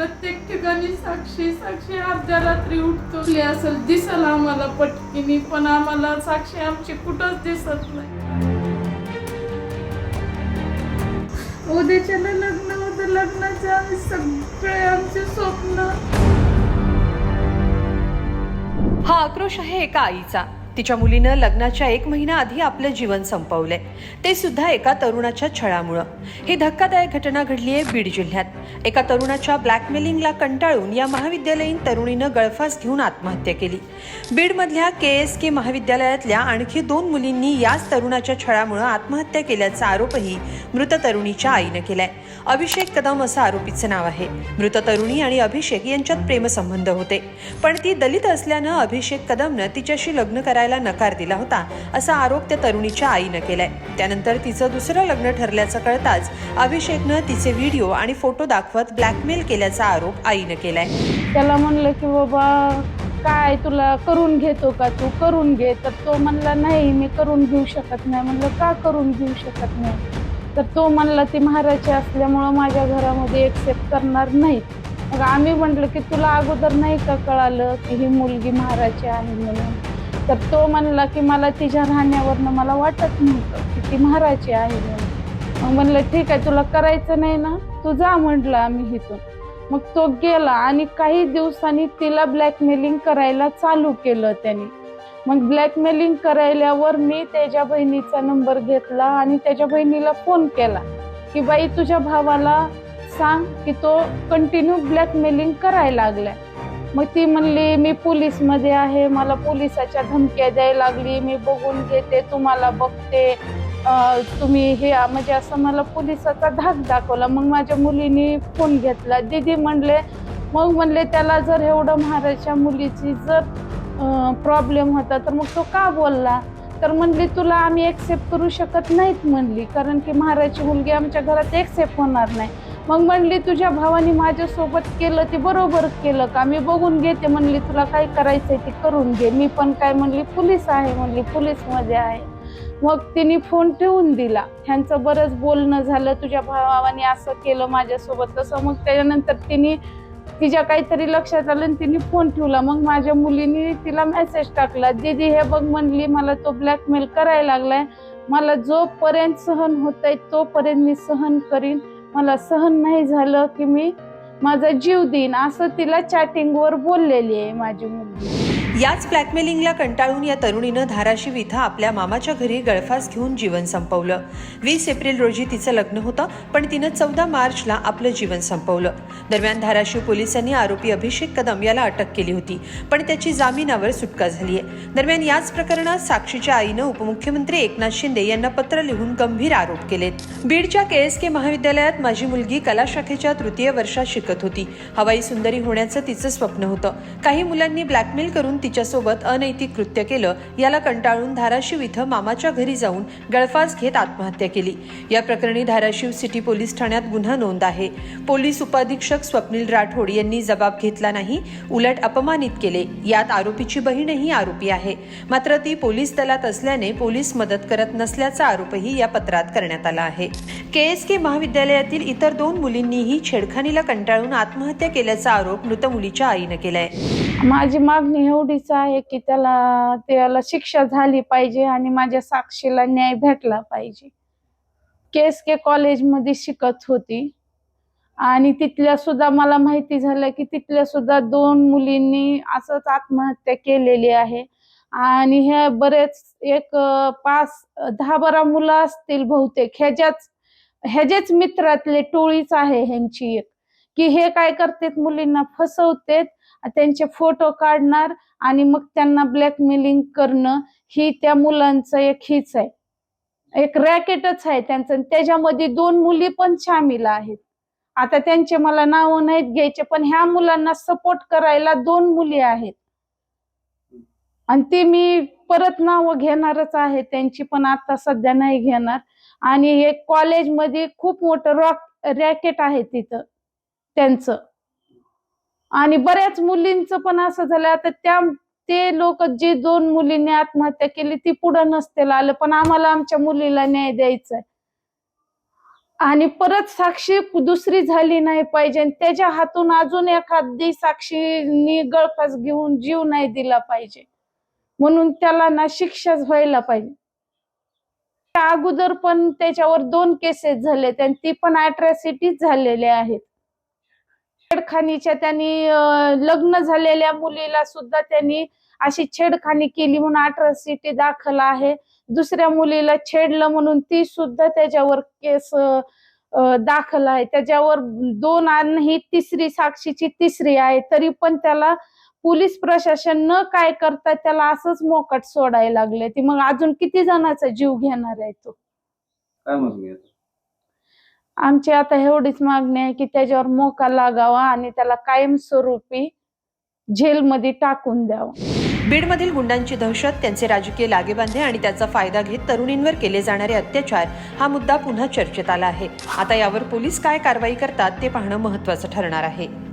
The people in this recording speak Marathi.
प्रत्येक ठिकाणी साक्षी साक्षी अर्ध्या रात्री उठतो असेल दिसल आम्हाला पटकिनी पण आम्हाला साक्षी आमची कुठंच दिसत नाही. उद्याच्याला लग्न होतं लग्नाचे आम्ही सगळे आमचे स्वप्न. हा आक्रोश आहे एका आईचा. तिच्या मुलीनं लग्नाच्या एक महिना आधी आपलं जीवन संपवलंय. ते सुद्धा एका तरुणाच्या छळामुळं. ही धक्कादायक घटना घडली आहे बीड जिल्ह्यात. एका तरुणाच्या ब्लॅकमेलिंगला कंटाळून या महाविद्यालयीन तरुणीनं गळफास घेऊन आत्महत्या केली. बीडमधल्या के एस के महाविद्यालयातल्या आणखी दोन मुलींनी याच तरुणाच्या छळामुळं आत्महत्या केल्याचा आरोपही मृत तरुणीच्या आईनं केलाय. अभिषेक कदम असं आरोपीचं नाव आहे. मृत तरुणी आणि अभिषेक यांच्यात प्रेमसंबंध होते. पण ती दलित असल्यानं अभिषेक कदमनं तिच्याशी लग्न करा करायला नकार दिला होता असा आरोप त्या तरुणीच्या आईनं केलाय. त्यानंतर तिचं दुसरं लग्न ठरल्याचं कळताच अभिषेकनं तिचे व्हिडिओ आणि फोटो दाखवत ब्लॅकमेल केल्याचा आरोप आईनं केलाय. त्याला म्हणलं की बाबा काय तुला करून घेतो का तू? करून घे. तर तो म्हणला नाही मी करून घेऊ शकत नाही. म्हणलं का करून घेऊ शकत नाही? तर तो म्हणला ती महाराजी असल्यामुळं माझ्या घरामध्ये एक्सेप्ट करणार नाहीत. मग आम्ही म्हटलं की तुला अगोदर नाही का कळालं की ही मुलगी महाराची आहे म्हणून? तर तो म्हणला की मला तिच्या राहण्यावरनं मला वाटत नव्हतं की ती महाराची आहे म्हणून. मग म्हणलं ठीक आहे तुला करायचं नाही ना? तू जा म्हटलं आम्ही इथून. मग तो गेला आणि काही दिवसांनी तिला ब्लॅकमेलिंग करायला चालू केलं त्याने. मग ब्लॅकमेलिंग करायल्यावर मी त्याच्या बहिणीचा नंबर घेतला आणि त्याच्या बहिणीला फोन केला की बाई तुझ्या भावाला सांग की तो कंटिन्यू ब्लॅकमेलिंग करायला लागलाय. मग ती म्हणली मी पोलीसमध्ये आहे मला पोलिसाच्या धमक्या द्यायला लागली मी बघून घेते तुम्हाला बघते. तुम्ही हे म्हणजे असं मला पोलिसाचा धाक दाखवला. मग माझ्या मुलीने फोन घेतला. दीदी म्हणले मग म्हणले त्याला जर एवढं महाराजच्या मुलीची जर प्रॉब्लेम होता तर मग तो का बोलला? तर म्हणली तुला आम्ही एक्सेप्ट करू शकत नाहीत म्हणली. कारण की महाराजची मुलगी आमच्या घरात एक्सेप्ट होणार नाही. मग म्हणली तुझ्या भावाने माझ्यासोबत केलं ते बरोबर केलं का? मी बघून घेते. म्हणली तुला काय करायचंय ते करून घे. मी पण काय म्हणली पोलीस आहे. म्हणली पोलीसमध्ये आहे. मग तिने फोन ठेवून दिला. ह्यांचं बरंच बोलणं झालं तुझ्या भावाने असं केलं माझ्यासोबत तसं. मग त्याच्यानंतर तिने तिच्या काहीतरी लक्षात आलं आणि तिने फोन ठेवला. मग माझ्या मुलीने तिला मेसेज टाकला दीदी हे बघ म्हणली मला तो ब्लॅकमेल करायला लागलाय. मला जोपर्यंत सहन होत आहे तोपर्यंत मी सहन करीन. मला सहन नाही झालं की मी माझा जीव देईन असं तिला चॅटिंगवर बोललेली आहे माझी मुलगी. याच ब्लॅकमेलिंगला कंटाळून या तरुणीनं धाराशिव इथं आपल्या मामाच्या घरी गळफास घेऊन जीवन संपवलं. वीस एप्रिल रोजी तिचं लग्न होतं पण तिनं चौदा मार्चला आपलं जीवन संपवलं. दरम्यान धाराशिव पोलिसांनी आरोपी अभिषेक कदम याला अटक केली होती पण त्याची जामिनावर सुटका झाली आहे. दरम्यान याच प्रकरणात साक्षीच्या आईनं उपमुख्यमंत्री एकनाथ शिंदे यांना पत्र लिहून गंभीर आरोप केलेत. बीडच्या के एस के महाविद्यालयात माझी मुलगी कला शाखेच्या तृतीय वर्षात शिकत होती. हवाई सुंदरी होण्याचं तिचं स्वप्न होतं. काही मुलांनी ब्लॅकमेल करून तिच्यासोबत अनैतिक कृत्य केलं याला कंटाळून धाराशिव इथं मामाच्या घरी जाऊन गळफास घेत आत्महत्या केली. या प्रकरणी धाराशिव सिटी पोलीस ठाण्यात गुन्हा नोंद आहे. पोलीस उपाधीक्षक स्वप्नील राठोड यांनी जबाब घेतला नाही उलट अपमानित केले. यात आरोपीची बहीणही आरोपी आहे. मात्र ती पोलीस दलात असल्याने पोलीस मदत करत नसल्याचा आरोपही या पत्रात करण्यात आला आहे. के एस के महाविद्यालयातील इतर दोन मुलींनीही छेडखानीला कंटाळून आत्महत्या केल्याचा आरोप मृत मुलीच्या आईनं केलाय. माझी मागणी एवढीच आहे की त्याला त्याला शिक्षा झाली पाहिजे आणि माझ्या साक्षीला न्याय भेटला पाहिजे. केस के कॉलेजमध्ये शिकत होती. आणि तिथल्या सुद्धा मला माहिती झालं की तिथल्या सुद्धा दोन मुलींनी असंच आत्महत्या केलेली आहे. आणि हे बरेच एक पाच दहा बारा मुलं असतील बहुतेक. ह्याच्याच ह्याच्याच मित्रातले टोळीच आहे ह्यांची एक. की हे काय करतात? मुलींना फसवतेत. त्यांचे फोटो काढणार. आणि मग त्यांना ब्लॅकमेलिंग करणं ही त्या मुलांचं एक हीच आहे. एक रॅकेटच आहे त्यांचं. आणि त्याच्यामध्ये दोन मुली पण सामील आहेत. आता त्यांचे मला नाव नाहीत घ्यायचे पण ह्या मुलांना सपोर्ट करायला दोन मुली आहेत. आणि ते मी परत नावं घेणारच आहे त्यांची पण आता सध्या नाही घेणार. आणि एक कॉलेजमध्ये खूप मोठं रॉक रॅकेट आहे तिथं त्यांचं. आणि बऱ्याच मुलींचं पण असं झालं. आता त्या ते लोक जे दोन मुलींनी आत्महत्या केली ती पुढं नसतील आलं. पण आम्हाला आमच्या मुलीला न्याय द्यायचा आणि परत साक्षी दुसरी झाली नाही पाहिजे. आणि त्याच्या हातून अजून एखादी साक्षीनी गळफास घेऊन जीव नाही दिला पाहिजे. म्हणून त्याला ना शिक्षाच व्हायला पाहिजे. त्या अगोदर पण त्याच्यावर दोन केसेस झाले आणि ती पण अट्रॅसिटीच झालेल्या आहेत. छेडखानीच्या त्यांनी लग्न झालेल्या मुलीला सुद्धा त्यांनी अशी छेडखानी केली म्हणून अट्रॉसिटी दाखल आहे. दुसऱ्या मुलीला छेडलं म्हणून ती सुद्धा त्याच्यावर केस दाखल आहे. त्याच्यावर दोन आणि ही तिसरी साक्षीची तिसरी आहे. तरी पण त्याला पोलीस प्रशासन न काय करता त्याला असंच मोकट सोडायला लागले ती मग अजून किती जणांचा जीव घेणार आहे तो? काय आमची आता एवढीच मागणी आहे की त्याच्यावर मोका लागावा आणि त्याला कायमस्वरूपी जेलमध्ये टाकून द्यावं. बीडमधील गुंडांची दहशत त्यांचे राजकीय लागेबांधे आणि त्याचा फायदा घेत तरुणींवर केले जाणारे अत्याचार हा मुद्दा पुन्हा चर्चेत आला आहे. आता यावर पोलीस काय कारवाई करतात ते पाहणं महत्वाचं ठरणार आहे.